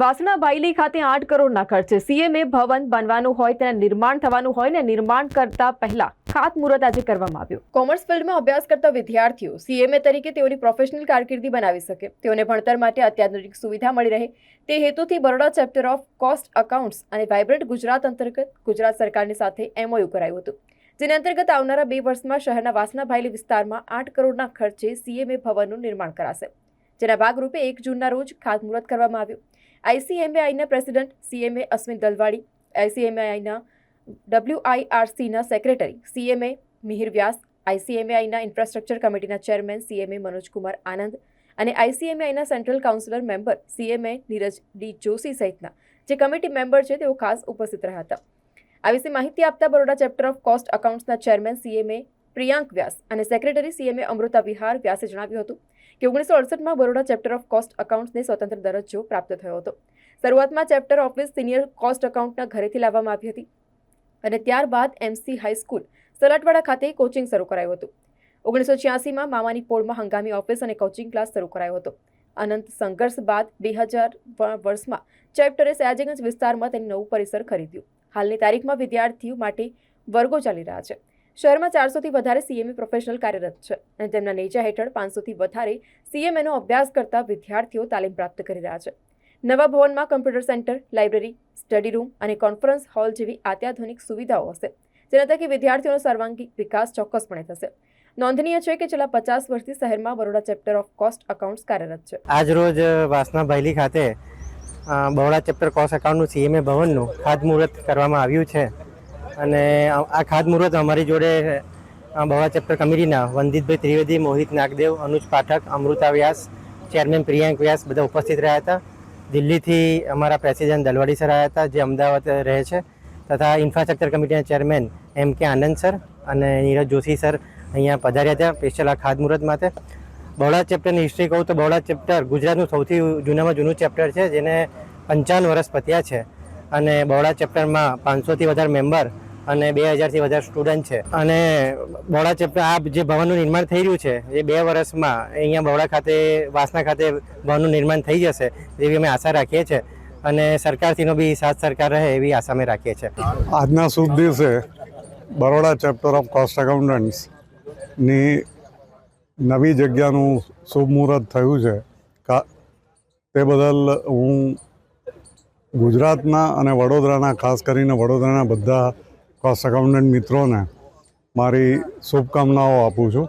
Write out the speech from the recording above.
વાસણા બાયલી ખાતે આઠ કરોડના ખર્ચે સીએમએ ભવન બનવાનું હોય, તેના નિર્માણ થવાનું હોય ને નિર્માણ કરતા પહેલા ખાતમુહૂર્ત આજે કરવામાં આવ્યું. કોમર્સ ફિલ્ડમાં અભ્યાસ કરતા વિદ્યાર્થીઓ સીએમએ તરીકે તેઓની પ્રોફેશનલ કારકિર્દી બનાવી શકે. તેઓને ભણતર માટે અત્યાધુનિક સુવિધા મળી રહે. તે હેતુથી Baroda chapter of cost accounts અને વાઇબ્રન્ટ ગુજરાત અંતર્ગત ગુજરાત સરકારની સાથે એમઓયુ કરાયું હતું. જેના અંતર્ગત આવનારા બે વર્ષમાં શહેરના વાસણા ભાયલી વિસ્તારમાં આઠ કરોડના ખર્ચે સીએમએ ભવનનું નિર્માણ કરાશે. જેના ભાગરૂપે એક જૂનના રોજ ખાતમુહૂર્ત કરવામાં આવ્યું. આઈસીએમએઆઈના પ્રેસિડેન્ટ સીએમએ અશ્વિન દલવાડી આઈસીએમએઆઈના ડબ્લ્યુઆઈઆરસીના સેક્રેટરી સીએમએ મિહિર વ્યાસ આઈસીએમએઆઈના ઇન્ફ્રાસ્ટ્રક્ચર કમિટીના ચેરમેન સીએમએ મનોજકુમાર આનંદ અને આઈસીએમએઆઈના central councillor member CMA Niraj D Joshi સહિતના જે કમિટી મેમ્બર છે તેઓ ખાસ ઉપસ્થિત રહ્યા હતા. આ વિશે માહિતી આપતા બરોડા ચેપ્ટર ઓફ કોસ્ટ અકાઉન્ટ્સના ચેરમેન સીએમએ પ્રિયાંક વ્યાસ અને સેક્રેટરી સીએમએ અમૃતા વિહાર વ્યાસે જણાવ્યું હતું કે ઓગણીસો અડસઠમાં બરોડા ચેપ્ટર ઓફ કોસ્ટ અકાઉન્ટ્સને સ્વતંત્ર દરજ્જો પ્રાપ્ત થયો હતો. શરૂઆતમાં ચેપ્ટર ઓફિસ સિનિયર કોસ્ટ અકાઉન્ટના ઘરેથી લાવવામાં આવી હતી અને ત્યારબાદ એમસી હાઈસ્કૂલ સલાટવાડા ખાતે કોચિંગ શરૂ કરાયું હતું. ઓગણીસો છ્યાસીમાં મામાની પોળમાં હંગામી ઓફિસ અને કોચિંગ ક્લાસ શરૂ કરાયો હતો. અનંત સંઘર્ષ બાદ બે હજાર વર્ષમાં ચેપ્ટરે સયાજીગંજ વિસ્તારમાં તેનું નવું પરિસર ખરીદ્યું. હાલની તારીખમાં વિદ્યાર્થીઓ માટે વર્ગો ચાલી રહ્યા છે. શહેરમાં ચારસોથી વધારે સીએમએ પ્રોફેશનલ કાર્યરત છે અને તેમના નેજા હેઠળ પાંચસોથી વધારે સીએમએનો અભ્યાસ કરતા વિદ્યાર્થીઓ તાલીમ પ્રાપ્ત કરી રહ્યા છે. નવા ભવનમાં computer centre library study room અને કોન્ફરન્સ હોલ જેવી અત્યાધુનિક સુવિધાઓ હશે, જેના થકી વિદ્યાર્થીઓનો સર્વાંગી વિકાસ ચોક્કસપણે થશે. નોંધનીય છે કે છેલ્લા પચાસ વર્ષથી શહેરમાં Baroda chapter of cost accounts કાર્યરત છે. આજ રોજ વાસના ભાઈલી ખાતે બરોડા ચેપ્ટર કોસ્ટ એકાઉન્ટનું સીએમએ ભવનનું ખાતમુહૂર્ત કરવામાં આવ્યું છે. અને આ ખાદ ખાતમુહૂર્ત અમારી જોડે બવા ચેપ્ટર કમિટીના વંદિતભાઈ ત્રિવેદી, મોહિત નાગદેવ, અનુજ પાઠક, અમૃતા વ્યાસ, ચેરમેન પ્રિયાંક વ્યાસ બધા ઉપસ્થિત રહ્યા હતા. દિલ્હીથી અમારા પ્રેસિડેન્ટ દલવાડી સર આવ્યા હતા, જે અમદાવાદ રહે છે, તથા ઇન્ફ્રાસ્ટ્રક્ચર કમિટીના ચેરમેન એમ કે આનંદ સર અને નીરજ જોશી સર અહીંયા પધાર્યા હતા, સ્પેશિયલ આ ખાતમુહૂર્ત માટે. બહોળા ચેપ્ટરની હિસ્ટ્રી કહું તો બહોળા ચેપ્ટર ગુજરાતનું સૌથી જૂનામાં જૂનું ચેપ્ટર છે, જેને પંચાવન વર્ષ પત્યા છે. અને બહોળા ચેપ્ટરમાં પાંચસોથી વધારે મેમ્બર અને બે હજારથી વધારે સ્ટુડન્ટ છે. અને બહોળા ચેપ્ટર આ જે ભવનનું નિર્માણ થઈ રહ્યું છે, એ બે વર્ષમાં અહીંયા બહોળા ખાતે, વાસના ખાતે ભવનનું નિર્માણ થઈ જશે એવી અમે આશા રાખીએ છીએ. અને સરકારથીનો બી સાથ સરકાર રહે એવી આશા અમે રાખીએ છીએ. આજના શુભ દિવસે બરોડા ચેપ્ટર ઓફ કોસ્ટ એકાઉન્ટન્ટ્સની નવી જગ્યાનું શુભ મુહૂર્ત થયું છે. તે બદલ હું ગુજરાતના અને વડોદરાના, ખાસ કરીને વડોદરાના બધા કોસ્ટ એકાઉન્ટન્ટ મિત્રોને મારી શુભકામનાઓ આપું છું.